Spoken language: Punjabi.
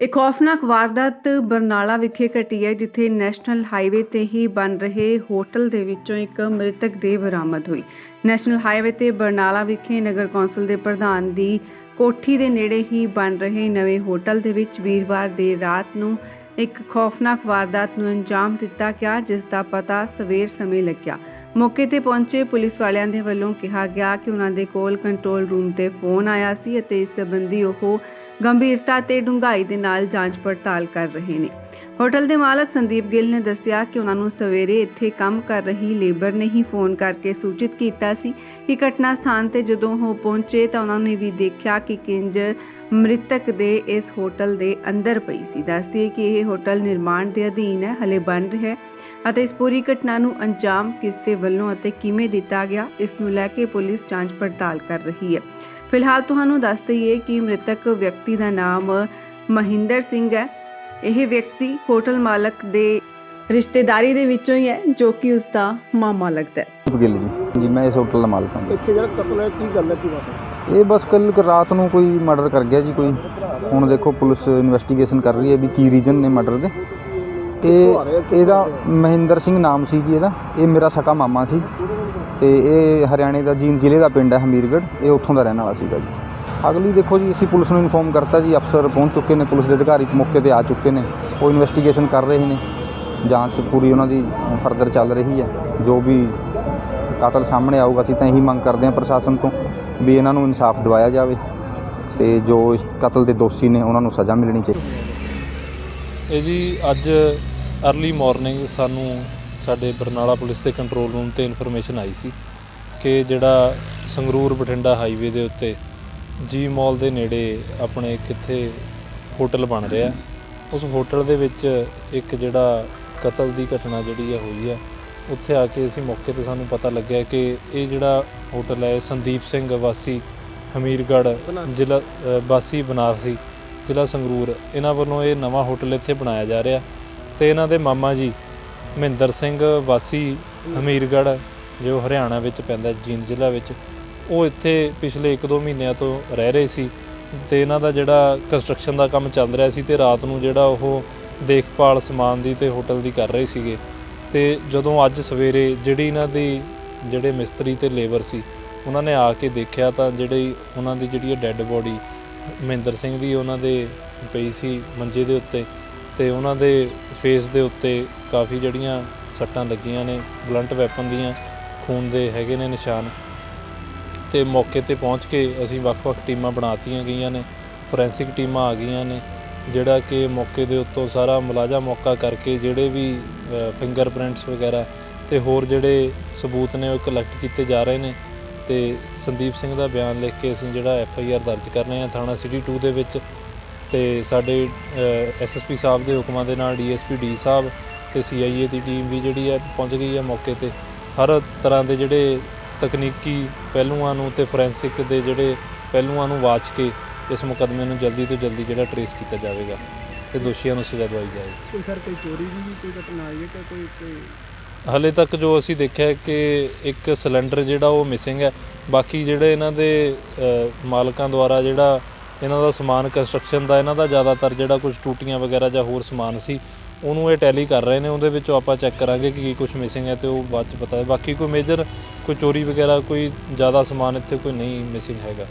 ਇਹ ਖੌਫਨਾਕ ਵਾਰਦਾਤ ਬਰਨਾਲਾ ਵਿਖੇ ਘਟੀ ਹੈ, ਜਿੱਥੇ ਨੈਸ਼ਨਲ ਹਾਈਵੇ ਤੇ ਹੀ ਬਣ ਰਹੇ ਹੋਟਲ ਦੇ ਵਿੱਚੋਂ ਇੱਕ ਮ੍ਰਿਤਕ ਦੇਹ ਬਰਾਮਦ ਹੋਈ। ਨੈਸ਼ਨਲ ਹਾਈਵੇ ਤੇ ਬਰਨਾਲਾ ਵਿਖੇ ਨਗਰ ਕੌਂਸਲ ਦੇ ਪ੍ਰਧਾਨ ਦੀ ਕੋਠੀ ਦੇ ਨੇੜੇ ਹੀ ਬਣ ਰਹੇ ਨਵੇਂ ਹੋਟਲ ਦੇ ਵਿੱਚ ਵੀਰਵਾਰ ਦੇਰ ਰਾਤ ਨੂੰ ਇੱਕ ਖੌਫਨਾਕ ਵਾਰਦਾਤ ਨੂੰ ਅੰਜਾਮ ਦਿੱਤਾ ਗਿਆ, ਜਿਸ ਦਾ ਪਤਾ ਸਵੇਰ ਸਮੇਂ ਲੱਗਿਆ। ਮੌਕੇ ਤੇ ਪਹੁੰਚੇ ਪੁਲਿਸ ਵਾਲਿਆਂ ਦੇ ਵੱਲੋਂ ਕਿਹਾ ਗਿਆ ਕਿ ਉਹਨਾਂ ਦੇ ਕੋਲ ਕੰਟਰੋਲ ਰੂਮ ਤੇ ਫੋਨ ਆਇਆ ਸੀ ਅਤੇ ਇਸ ਸੰਬੰਧੀ ਉਹ ਗੰਭੀਰਤਾ ਤੇ ਡੂੰਘਾਈ ਦੇ ਨਾਲ ਜਾਂਚ ਪੜਤਾਲ ਕਰ ਰਹੇ ਨੇ। ਹੋਟਲ ਦੇ ਮਾਲਕ ਸੰਦੀਪ ਗਿੱਲ ਨੇ ਦੱਸਿਆ ਕਿ ਉਹਨਾਂ ਨੂੰ ਸਵੇਰੇ ਇੱਥੇ ਕੰਮ ਕਰ ਰਹੀ ਲੇਬਰ ਨੇ ਹੀ ਫੋਨ ਕਰਕੇ ਸੂਚਿਤ ਕੀਤਾ ਸੀ ਕਿ ਘਟਨਾ ਸਥਾਨ ਤੇ ਜਦੋਂ ਉਹ ਪਹੁੰਚੇ ਤਾਂ ਉਹਨਾਂ ਨੇ ਵੀ ਦੇਖਿਆ ਕਿ ਕਿੰਜ ਮ੍ਰਿਤਕ ਦੇ ਇਸ ਹੋਟਲ ਦੇ ਅੰਦਰ ਪਈ ਸੀ। ਦੱਸਦੀ ਹੈ ਕਿ ਇਹ ਹੋਟਲ ਨਿਰਮਾਣ ਦੇ ਅਧੀਨ ਹੈ, ਹਲੇ ਬਣ ਰਿਹਾ ਹੈ ਅਤੇ ਇਸ ਪੂਰੀ ਘਟਨਾ ਨੂੰ ਅੰਜਾਮ ਕਿਸ ਦੇ ਵੱਲੋਂ ਅਤੇ ਕਿਵੇਂ ਦਿੱਤਾ ਗਿਆ, ਇਸ ਨੂੰ ਲੈ ਕੇ ਪੁਲਿਸ ਜਾਂਚ ਪੜਤਾਲ ਕਰ ਰਹੀ ਹੈ। ਫਿਲਹਾਲ ਤੁਹਾਨੂੰ ਦੱਸ ਦਈਏ ਕਿ ਮ੍ਰਿਤਕ ਵਿਅਕਤੀ ਦਾ ਨਾਮ ਮਹਿੰਦਰ ਸਿੰਘ ਹੈ। ਇਹ ਵਿਅਕਤੀ ਹੋਟਲ ਮਾਲਕ ਦੇ ਰਿਸ਼ਤੇਦਾਰੀ ਦੇ ਵਿੱਚੋਂ ਹੀ ਹੈ ਜੋ ਕਿ ਉਸ ਦਾ ਮਾਮਾ ਲੱਗਦਾ ਹੈ। ਗਿੱਲ ਜੀ। ਜੀ ਮੈਂ ਇਸ ਹੋਟਲ ਦਾ ਮਾਲਕ ਹਾਂ। ਇੱਥੇ ਜਿਹੜਾ ਕਤਲ ਹੈ ਕੀ ਗੱਲ ਹੈ ਕੀ ਬਾਤ ਹੈ? ਇਹ ਬਸ ਕੱਲ ਰਾਤ ਨੂੰ ਕੋਈ ਮਰਡਰ ਕਰ ਗਿਆ ਜੀ ਕੋਈ। ਹੁਣ ਦੇਖੋ ਪੁਲਿਸ ਇਨਵੈਸਟੀਗੇਸ਼ਨ ਕਰ ਰਹੀ ਹੈ ਵੀ ਕੀ ਰੀਜਨ ਨੇ ਮਰਡਰ ਦੇ। ਇਹ ਇਹਦਾ ਮਹਿੰਦਰ ਸਿੰਘ ਨਾਮ ਸੀ ਜੀ ਇਹਦਾ। ਇਹ ਮੇਰਾ ਸਕਾ ਮਾਮਾ ਸੀ। ਤੇ ਇਹ ਹਰਿਆਣੇ ਦਾ ਜੀਨ ਜ਼ਿਲ੍ਹੇ ਦਾ ਪਿੰਡ ਹੈ ਹਮੀਰਗੜ੍ਹ, ਇਹ ਉੱਥੋਂ ਦਾ ਰਹਿਣ ਵਾਲਾ ਸੀਗਾ ਜੀ। ਅਗਲੀ ਦੇਖੋ ਜੀ, ਅਸੀਂ ਪੁਲਿਸ ਨੂੰ ਇਨਫੋਰਮ ਕਰਤਾ ਜੀ, ਅਫਸਰ ਪਹੁੰਚ ਚੁੱਕੇ ਨੇ, ਪੁਲਿਸ ਦੇ ਅਧਿਕਾਰੀ ਮੌਕੇ ਤੇ ਆ ਚੁੱਕੇ ਨੇ। ਉਹ ਇਨਵੈਸਟੀਗੇਸ਼ਨ ਕਰ ਰਹੇ ਨੇ। ਜਾਂਚ ਪੂਰੀ ਉਹਨਾਂ ਦੀ ਫਰਦਰ ਚੱਲ ਰਹੀ ਹੈ। ਜੋ ਵੀ ਕਾਤਲ ਸਾਹਮਣੇ ਆਊਗਾ, ਅਸੀਂ ਤਾਂ ਇਹੀ ਮੰਗ ਕਰਦੇ ਹਾਂ ਪ੍ਰਸ਼ਾਸਨ ਤੋਂ ਵੀ ਇਹਨਾਂ ਨੂੰ ਇਨਸਾਫ ਦਿਵਾਇਆ ਜਾਵੇ ਤੇ ਜੋ ਇਸ ਕਤਲ ਦੇ ਦੋਸ਼ੀ ਨੇ, ਉਹਨਾਂ ਨੂੰ ਸਜ਼ਾ ਮਿਲਣੀ ਚਾਹੀਦੀ ਇਹ ਜੀ ਅੱਜ ਅਰਲੀ ਮਾਰਨਿੰਗ ਸਾਨੂੰ ਸਾਡੇ ਬਰਨਾਲਾ ਪੁਲਿਸ ਦੇ ਕੰਟਰੋਲ ਰੂਮ ਤੇ ਇਨਫੋਰਮੇਸ਼ਨ ਆਈ ਸੀ ਕਿ ਜਿਹੜਾ ਸੰਗਰੂਰ ਬਠਿੰਡਾ ਹਾਈਵੇ ਦੇ ਉੱਤੇ ਜੀ ਮਾਲ ਦੇ ਨੇੜੇ ਆਪਣੇ ਕਿੱਥੇ ਹੋਟਲ ਬਣ ਰਿਹਾ ਉਸ ਹੋਟਲ ਦੇ ਵਿੱਚ ਇੱਕ ਜਿਹੜਾ ਕਤਲ ਦੀ ਘਟਨਾ ਜਿਹੜੀ ਹੈ ਹੋਈ ਹੈ ਉੱਥੇ ਆ ਕੇ ਅਸੀਂ ਮੌਕੇ ਤੇ ਸਾਨੂੰ ਪਤਾ ਲੱਗਿਆ ਕਿ ਇਹ ਜਿਹੜਾ ਹੋਟਲ ਹੈ ਸੰਦੀਪ ਸਿੰਘ ਵਾਸੀ ਹਮੀਰਗੜ੍ਹ ਜ਼ਿਲ੍ਹਾ ਵਾਸੀ ਬਨਾਰਸੀ ਜ਼ਿਲ੍ਹਾ ਸੰਗਰੂਰ। ਇਹਨਾਂ ਵੱਲੋਂ ਇਹ ਨਵਾਂ ਹੋਟਲ ਇੱਥੇ ਬਣਾਇਆ ਜਾ ਰਿਹਾ ਤੇ ਇਹਨਾਂ ਦੇ ਮਾਮਾ ਜੀ ਮਹਿੰਦਰ ਸਿੰਘ ਵਾਸੀ ਹਮੀਰਗੜ੍ਹ ਜੋ ਹਰਿਆਣਾ ਵਿੱਚ ਪੈਂਦਾ, ਜੀਂਦ ਜ਼ਿਲ੍ਹਾ ਵਿੱਚ, ਉਹ ਇੱਥੇ ਪਿਛਲੇ 1-2 ਮਹੀਨਿਆਂ ਤੋਂ ਰਹਿ ਰਹੇ ਸੀ ਤੇ ਇਹਨਾਂ ਦਾ ਜਿਹੜਾ ਕੰਸਟਰਕਸ਼ਨ ਦਾ ਕੰਮ ਚੱਲ ਰਿਹਾ ਸੀ ਤੇ ਰਾਤ ਨੂੰ ਜਿਹੜਾ ਉਹ ਦੇਖਭਾਲ ਸਮਾਨ ਦੀ ਤੇ ਹੋਟਲ ਦੀ ਕਰ ਰਹੇ ਸੀਗੇ। ਤੇ ਜਦੋਂ ਅੱਜ ਸਵੇਰੇ ਜਿਹੜੀ ਇਹਨਾਂ ਦੀ, ਜਿਹੜੇ ਮਿਸਤਰੀ ਤੇ ਲੇਬਰ ਸੀ, ਉਹਨਾਂ ਨੇ ਆ ਕੇ ਦੇਖਿਆ ਤਾਂ ਜਿਹੜੀ ਉਹਨਾਂ ਦੀ ਜਿਹੜੀ ਡੈੱਡ ਬੋਡੀ ਮਹਿੰਦਰ ਸਿੰਘ ਦੀ ਉਹਨਾਂ ਦੇ ਪਈ ਸੀ ਮੰਜੇ ਦੇ ਉੱਤੇ ਤੇ ਉਹਨਾਂ ਦੇ ਫੇਸ ਦੇ ਉੱਤੇ ਕਾਫੀ ਜਿਹੜੀਆਂ ਸੱਟਾਂ ਲੱਗੀਆਂ ਨੇ, ਬਲੰਟ ਵੈਪਨ ਦੀਆਂ ਖੂਨ ਦੇ ਹੈਗੇ ਨੇ ਨਿਸ਼ਾਨ। ਤੇ ਮੌਕੇ ਤੇ ਪਹੁੰਚ ਕੇ ਅਸੀਂ ਵੱਖ-ਵੱਖ ਟੀਮਾਂ ਬਣਾਤੀਆਂ ਗਈਆਂ ਨੇ, ਫੋਰੈਂਸਿਕ ਟੀਮਾਂ ਆ ਗਈਆਂ ਨੇ, ਜਿਹੜਾ ਕਿ ਮੌਕੇ ਦੇ ਉੱਤੋਂ ਸਾਰਾ ਮੁਲਾਜ਼ਾ ਮੌਕਾ ਕਰਕੇ ਜਿਹੜੇ ਵੀ ਫਿੰਗਰਪ੍ਰਿੰਟਸ ਵਗੈਰਾ ਤੇ ਹੋਰ ਜਿਹੜੇ ਸਬੂਤ ਨੇ ਉਹ ਕਲੈਕਟ ਕੀਤੇ ਜਾ ਰਹੇ ਨੇ। ਤੇ ਸੰਦੀਪ ਸਿੰਘ ਦਾ ਬਿਆਨ ਲਿਖ ਕੇ ਅਸੀਂ ਜਿਹੜਾ ਐਫ ਆਈ ਆਰ ਦਰਜ ਕਰ ਰਹੇ ਹਾਂ ਥਾਣਾ ਸਿਟੀ 2 ਦੇ ਵਿੱਚ। ਤੇ ਸਾਡੇ ਐਸ ਐਸ ਪੀ ਸਾਹਿਬ ਦੇ ਹੁਕਮਾਂ ਦੇ ਨਾਲ ਡੀ ਐਸ ਪੀ ਡੀ ਸਾਹਿਬ ਤੇ ਸੀ ਆਈ ਏ ਦੀ ਟੀਮ ਵੀ ਜਿਹੜੀ ਹੈ ਪਹੁੰਚ ਗਈ ਹੈ ਮੌਕੇ ਤੇ। ਹਰ ਤਰ੍ਹਾਂ ਦੇ ਜਿਹੜੇ ਤਕਨੀਕੀ ਪਹਿਲੂਆਂ ਨੂੰ ਤੇ ਫੋਰੈਂਸਿਕ ਦੇ ਜਿਹੜੇ ਪਹਿਲੂਆਂ ਨੂੰ ਵਾਚ ਕੇ ਇਸ ਮੁਕੱਦਮੇ ਨੂੰ ਜਲਦੀ ਤੋਂ ਜਲਦੀ ਜਿਹੜਾ ਟਰੇਸ ਕੀਤਾ ਜਾਵੇਗਾ ਤੇ ਦੋਸ਼ੀਆਂ ਨੂੰ ਸਜ਼ਾ ਦਵਾਈ ਜਾਏਗੀ ਕੋਈ ਸਰ ਕੋਈ ਚੋਰੀ ਦੀ ਕੋਈ ਘਟਨਾ ਆਈ ਹੈ ਕਿ ਕੋਈ ਕੋਈ ਹਲੇ ਤੱਕ ਜੋ ਅਸੀਂ ਦੇਖਿਆ ਕਿ ਇੱਕ ਸਿਲੰਡਰ ਜਿਹੜਾ ਉਹ ਮਿਸਿੰਗ ਹੈ। ਬਾਕੀ ਜਿਹੜੇ ਇਹਨਾਂ ਦੇ ਮਾਲਕਾਂ ਦੁਆਰਾ ਜਿਹੜਾ ਇਹਨਾਂ ਦਾ ਸਮਾਨ ਕੰਸਟਰਕਸ਼ਨ ਦਾ ਇਹਨਾਂ ਦਾ ਜ਼ਿਆਦਾਤਰ ਜਿਹੜਾ ਕੁਝ ਟੂਟੀਆਂ ਵਗੈਰਾ ਜਾਂ ਹੋਰ ਸਮਾਨ ਸੀ ਉਹਨੂੰ ਇਹ ਟੈਲੀ ਕਰ ਰਹੇ ਨੇ, ਉਹਦੇ ਵਿੱਚੋਂ ਆਪਾਂ ਚੈੱਕ ਕਰਾਂਗੇ ਕਿ ਕੀ ਕੁਝ ਮਿਸਿੰਗ ਹੈ ਤੇ ਉਹ ਬਾਅਦ ਚ ਪਤਾ ਬਾਕੀ ਕੋਈ ਮੇਜਰ ਕੋਈ ਚੋਰੀ ਵਗੈਰਾ, ਕੋਈ ਜ਼ਿਆਦਾ ਸਮਾਨ ਇੱਥੇ ਕੋਈ ਨਹੀਂ ਮਿਸਿੰਗ ਹੈਗਾ।